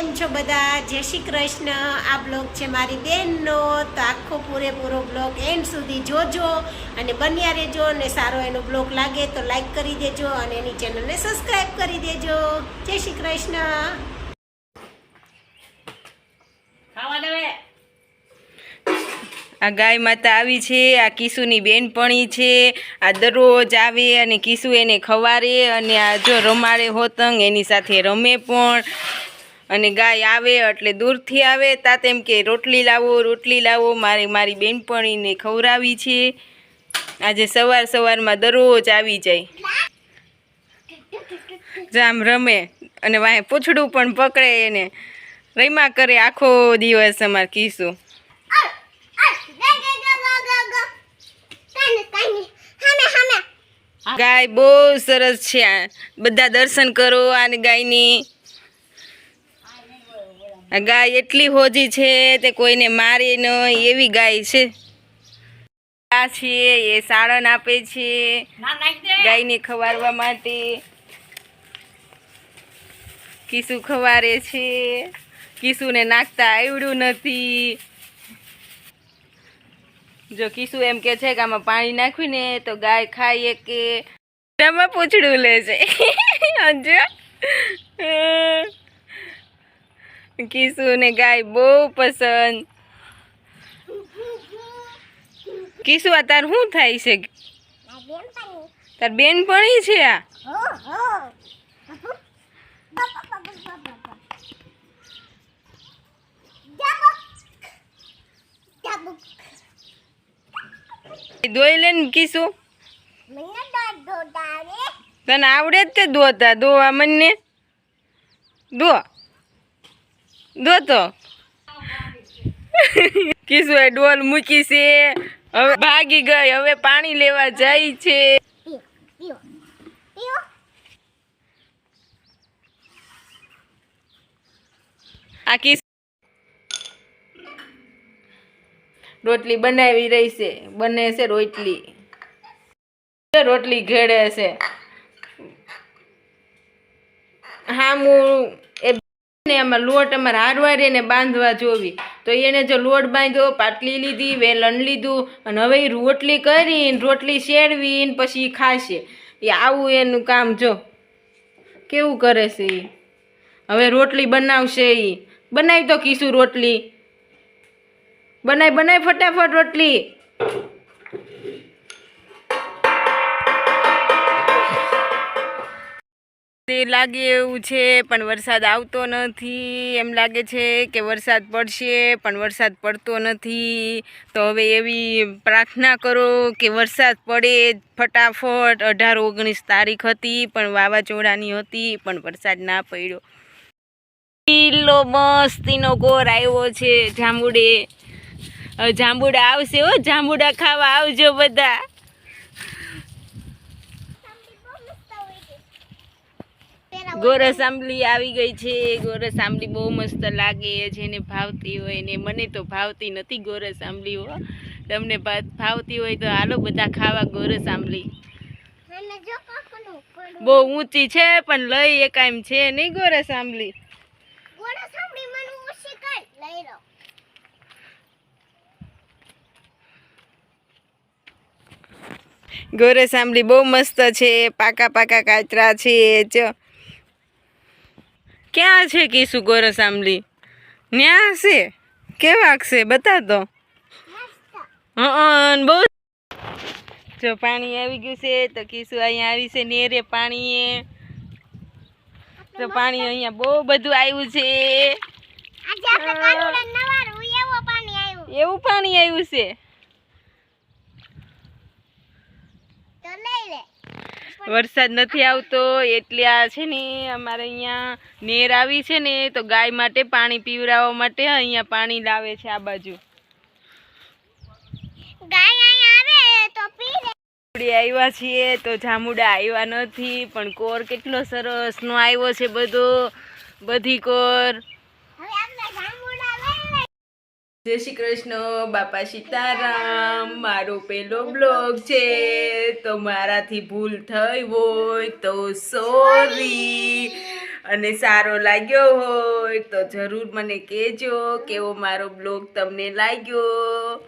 કેમ છો બધા? જય શ્રી કૃષ્ણ. આ બ્લોગ છે મારી બેનનો. તો આખો પૂરેપૂરો બ્લોગ એન્ડ સુધી જોજો અને બન્યા રહેજો અને સારો એનો બ્લોગ લાગે તો લાઈક કરી દેજો અને એની ચેનલને સબસ્ક્રાઈબ કરી દેજો. જય શ્રી કૃષ્ણ. આ ગાય માતા આવી છે, આ કિશુની બેનપણી છે, આ દરરોજ આવે અને કિશુ એને ખવારે અને આ જો રમાડે હોતંગ, એની સાથે રમે પણ. અને ગાય આવે એટલે દૂરથી આવે તા એમ કે, રોટલી લાવો રોટલી લાવો. મારે, મારી બેનપણીને ખવડાવી છે. આજે સવાર સવારમાં દરરોજ આવી જાય. જામ રમે અને વાંહે પૂછડું પણ પકડે એને. રમ્યા કરે આખો દિવસ અમારે કીશું ગાય બહુ સરસ છે. બધા દર્શન કરો આને ગાયની. આ ગાય એટલી હોજી છે તે કોઈને મારે નહીં એવી ગાય છે. આ છે એ સાળન આપે છે ગાયને ખવારવા માટે. કિસુ ખવારે છે. કિસુને નાખતા આવડ્યું નથી. જો કિસુ એમ કે છે કે આમાં પાણી નાખ્યું ને તો ગાય ખાઈએ કે. પૂછડું લે છે. હજુ. કિસુ ને ગાય બહુ પસંદ. કિસુ, આ તાર શું થાય છે? તાર બેન પણ છે આ? દોઈ લે કિસુ. તને આવડે જ તે ધોતા, ધોવા મને દો દો તો. કિસુ એ ડોલ મૂકી છે. હવે ભાગી ગઈ, હવે પાણી લેવા જાય છે. આ કિસ રોટલી બનાવી રહી છે, બને છે રોટલી. રોટલી ઘેડે છે. હા, હું ને આમાં લોટ અમારે હારવારે ને બાંધવા જોવી. તો એને જો લોટ બાંધ્યો, પાટલી લીધી, વેલણ લીધું, અને હવે એ રોટલી કરીને રોટલી શેરવીને પછી ખાશે. એ આવું એનું કામ જો. કેવું કરે છે એ હવે રોટલી બનાવશે એ બનાવી તો કીશું રોટલી. બનાય બનાય ફટાફટ રોટલી. તે લાગે એવું છે, પણ વરસાદ આવતો નથી. એમ લાગે છે કે વરસાદ પડશે, પણ વરસાદ પડતો નથી. તો હવે એવી પ્રાર્થના કરો કે વરસાદ પડે ફટાફટ. અઢાર, ઓગણીસ તારીખ હતી, પણ વાવાઝોડાની હતી, પણ વરસાદ ના પડ્યો. કિલ્લો મસ્તીનો ગોર આવ્યો છે, જાંબુડે. જાંબુડા આવશે હો, જાંબુડા ખાવા આવજો બધા. ગોરસ આંબલી આવી ગઈ છે. ગોરસ આંબલી બહુ મસ્ત લાગે જેને ભાવતી હોય ને મને તો ભાવતી નથી ગોરસ આંબલી હો. તમને ભાવતી હોય તો હાલો બધા ખાવા ગોરસ આંબલી બહુ ઊંચી છે પણ લઈ એકાયમ છે નહીં ગોરસ આંબલી ગોરસ આંબલી બહુ મસ્ત છે પાકા પાકા કાચરા છે જો. ક્યાં છે કીશું ગોરસ આંબલી ન્યા છે કેવા છે બતા તો બહુ જો પાણી આવી ગયું છે તો કીશું અહીંયા આવી છે નેરે પાણીએ. તો પાણી અહીંયા બહુ બધું આવ્યું છે. એવું પાણી આવ્યું છે? વરસાદ નથી આવતો એટલે આ છે ને અમારે અહીંયા નેર આવી છે ને તો ગાય માટે પાણી પીવડાવવા માટે અહીંયા પાણી લાવે છે આ બાજુ. આવ્યા છીએ તો જામુડા આવ્યા નથી પણ કોર કેટલો સરસ નો આવ્યો છે બધો. બધી કોર. જય શ્રી કૃષ્ણ, બાપા સીતારામ. મારો પેલો બ્લોગ છે. તો મારાથી ભૂલ થઈ હોય તો સોરી અને સારો લાગ્યો હોય તો જરૂર મને કહેજો કેવો મારો બ્લોગ તમને લાગ્યો.